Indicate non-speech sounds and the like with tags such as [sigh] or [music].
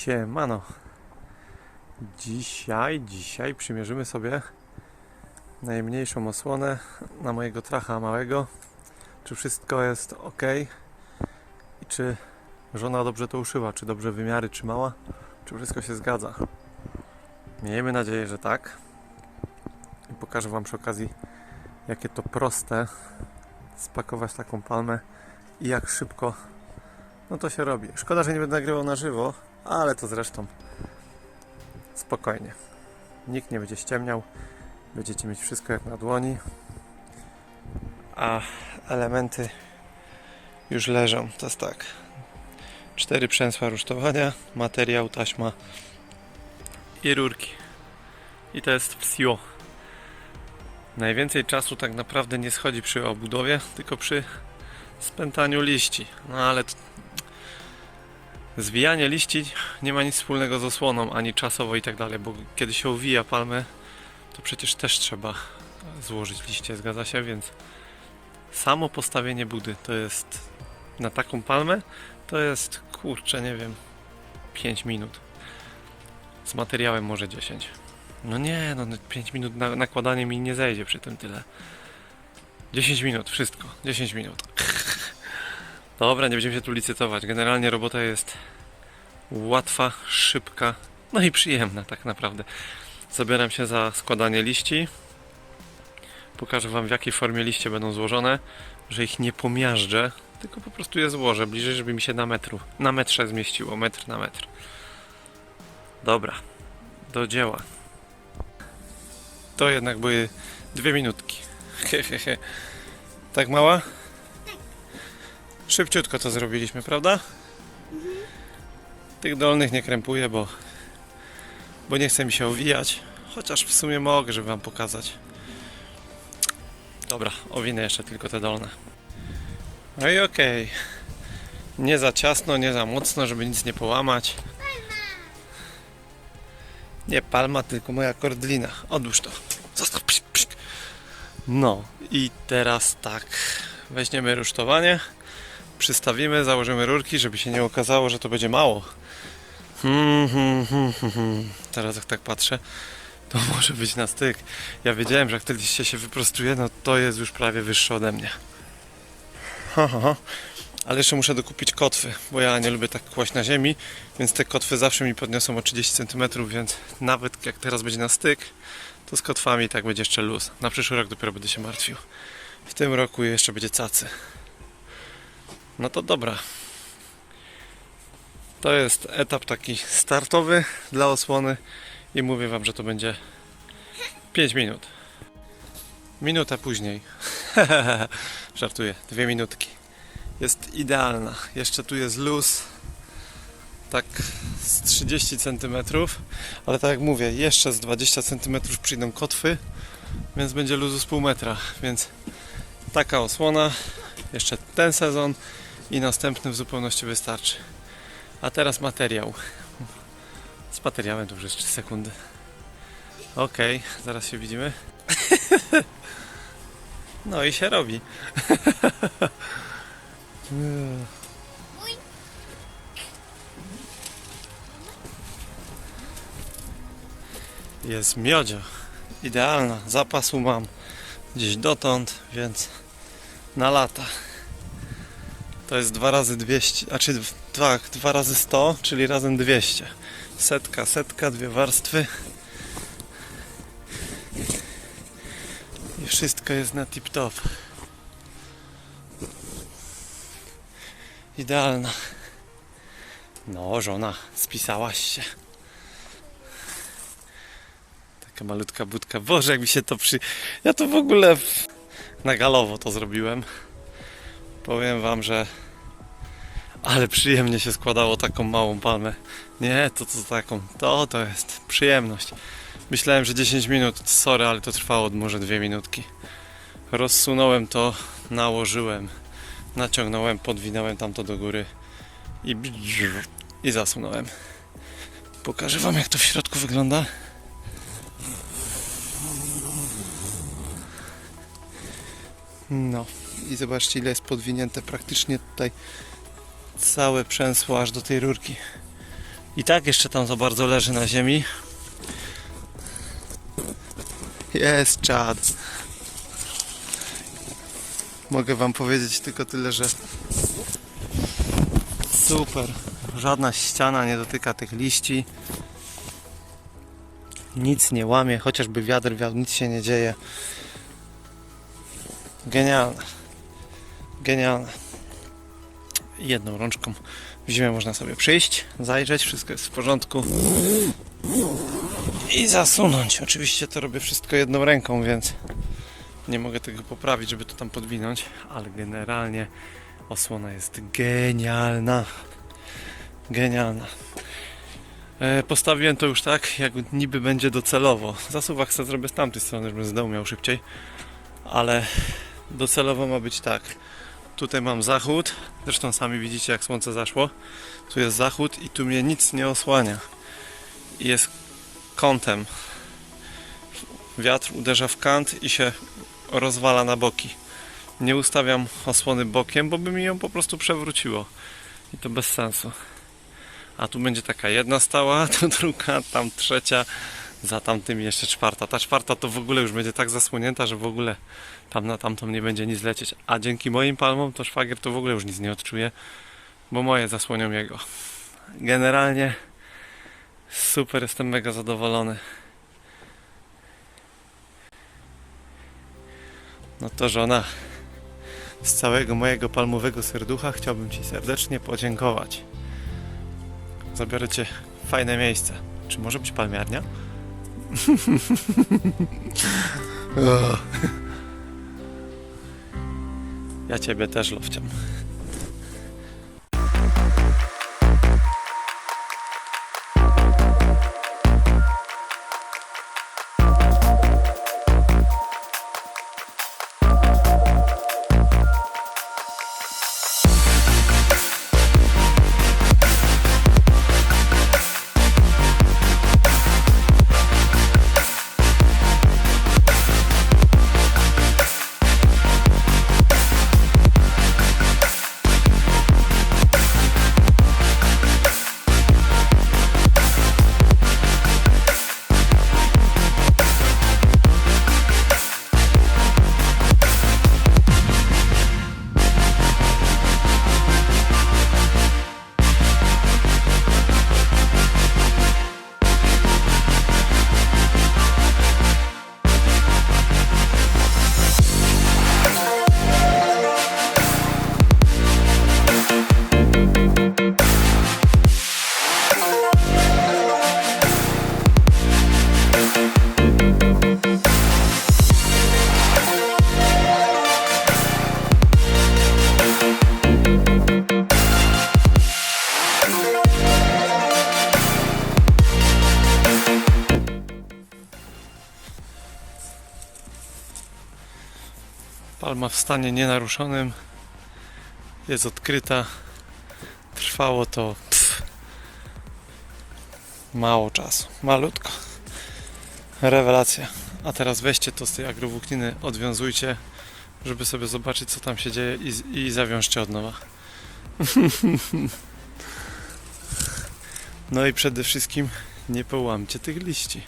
Siemano. Dzisiaj, dzisiaj przymierzymy sobie najmniejszą osłonę na mojego tracha małego. Czy wszystko jest ok? I czy żona dobrze to uszyła? Czy dobrze wymiary trzymała? Czy wszystko się zgadza? Miejmy nadzieję, że tak. I pokażę Wam przy okazji, jakie to proste spakować taką palmę i jak szybko no to się robi. Szkoda, że nie będę nagrywał na żywo, ale to zresztą spokojnie. Nikt nie będzie ściemniał. Będziecie mieć wszystko jak na dłoni. A elementy już leżą. To jest tak. Cztery przęsła rusztowania, materiał, taśma i rurki. I to jest wsio. Najwięcej czasu tak naprawdę nie schodzi przy obudowie, tylko przy spętaniu liści. No ale zwijanie liści nie ma nic wspólnego z osłoną, ani czasowo i tak dalej, bo kiedy się uwija palmę, to przecież też trzeba złożyć liście, zgadza się, więc samo postawienie budy to jest na taką palmę, to jest kurczę, nie wiem, 5 minut. Z materiałem może 10. No nie, no 5 minut na, nakładanie mi nie zejdzie przy tym tyle. 10 minut, wszystko. 10 minut. Dobra, nie będziemy się tu licytować. Generalnie robota jest łatwa, szybka, no i przyjemna tak naprawdę. Zabieram się za składanie liści. Pokażę Wam w jakiej formie liście będą złożone, że ich nie pomiażdżę, tylko po prostu je złożę bliżej, żeby mi się na metru, na metrze zmieściło, metr na metr. Dobra, do dzieła. To jednak były dwie minutki. [laughs] Tak mała? Szybciutko to zrobiliśmy, prawda? Tych dolnych nie krępuję, bo, bo nie chce mi się owijać. Chociaż w sumie mogę, żeby Wam pokazać. Dobra, owinę jeszcze tylko te dolne. No i okej. Nie za ciasno, nie za mocno, żeby nic nie połamać. Nie palma, tylko moja kordlina. Odłóż to. Zostaw. No i teraz tak. Weźmiemy rusztowanie przystawimy, założymy rurki, żeby się nie okazało, że to będzie mało. Hmm, hmm, hmm. Teraz jak tak patrzę, to [laughs] może być na styk. Ja wiedziałem, że jak te liście się wyprostuje, no to jest już prawie wyższe ode mnie. Ale jeszcze muszę dokupić kotwy, bo ja nie lubię tak kłaść na ziemi, więc te kotwy zawsze mi podniosą o 30 cm, więc nawet jak teraz będzie na styk, to z kotwami tak będzie jeszcze luz. Na przyszły rok dopiero będę się martwił. W tym roku jeszcze będzie cacy. No to dobra. To jest etap taki startowy dla osłony i mówię Wam, że to będzie 5 minut. Minutę później. [laughs] Żartuję, dwie minutki. Jest idealna. Jeszcze tu jest luz. Tak z 30 cm, ale tak jak mówię, jeszcze z 20 cm przyjdą kotwy, więc będzie luzu z pół metra. Więc taka osłona, jeszcze ten sezon i następny w zupełności wystarczy. A teraz materiał. Z materiałem to już 3 sekundy. Ok, zaraz się widzimy. No i się robi. Jest miodzio. Idealna. Zapasu mam gdzieś dotąd, więc na lata. To jest 2 razy 200, a czy tak, 2 razy 100, czyli razem 200. Setka, setka, dwie warstwy. I wszystko jest na tip top. Idealna. No, żona, spisałaś się. Taka malutka budka. Boże, jak mi się to przy... Ja to w ogóle na galowo to zrobiłem. Powiem wam, że ale przyjemnie się składało taką małą palmę. Nie, to to taką, to to jest przyjemność. Myślałem, że 10 minut, sorry, ale to trwało może 2 minutki. Rozsunąłem to, nałożyłem, naciągnąłem, podwinąłem tamto do góry i i zasunąłem. Pokażę wam jak to w środku wygląda. No i zobaczcie ile jest podwinięte praktycznie tutaj całe przęsło aż do tej rurki. I tak jeszcze tam za bardzo leży na ziemi. Jest czad. Mogę wam powiedzieć tylko tyle, że super. Żadna ściana nie dotyka tych liści. Nic nie łamie, chociażby wiatr wiał, nic się nie dzieje. Genialne. Genialne. Jedną rączką w zimę można sobie przyjść, zajrzeć, wszystko jest w porządku i zasunąć. Oczywiście to robię wszystko jedną ręką, więc nie mogę tego poprawić, żeby to tam podwinąć, ale generalnie osłona jest genialna. Genialna. E, Postawiłem to już tak, jak niby będzie docelowo. Zasuwak chcę zrobię z tamtej strony, żebym z miał szybciej, ale docelowo ma być tak. Tutaj mam zachód, zresztą sami widzicie jak słońce zaszło. Tu jest zachód i tu mnie nic nie osłania. I jest kątem. Wiatr uderza w kant i się rozwala na boki. Nie ustawiam osłony bokiem, bo by mi ją po prostu przewróciło. I to bez sensu. A tu będzie taka jedna stała, [laughs] tu druga, tam trzecia, za tamtymi jeszcze czwarta. Ta czwarta to w ogóle już będzie tak zasłonięta, że w ogóle tam na tamtą nie będzie nic lecieć. A dzięki moim palmom to szwagier to w ogóle już nic nie odczuje, bo moje zasłonią jego. Generalnie super, jestem mega zadowolony. No to żona, z całego mojego palmowego serducha chciałbym Ci serdecznie podziękować. Zabiorę Cię w fajne miejsce. Czy może być palmiarnia? Ja Ciebie też lowciam. Palma w stanie nienaruszonym. Jest odkryta. Trwało to pff, mało czasu. Malutko. Rewelacja. A teraz weźcie to z tej agrowłókniny, odwiązujcie, żeby sobie zobaczyć co tam się dzieje i, i zawiążcie od nowa. [laughs] No i przede wszystkim nie połamcie tych liści.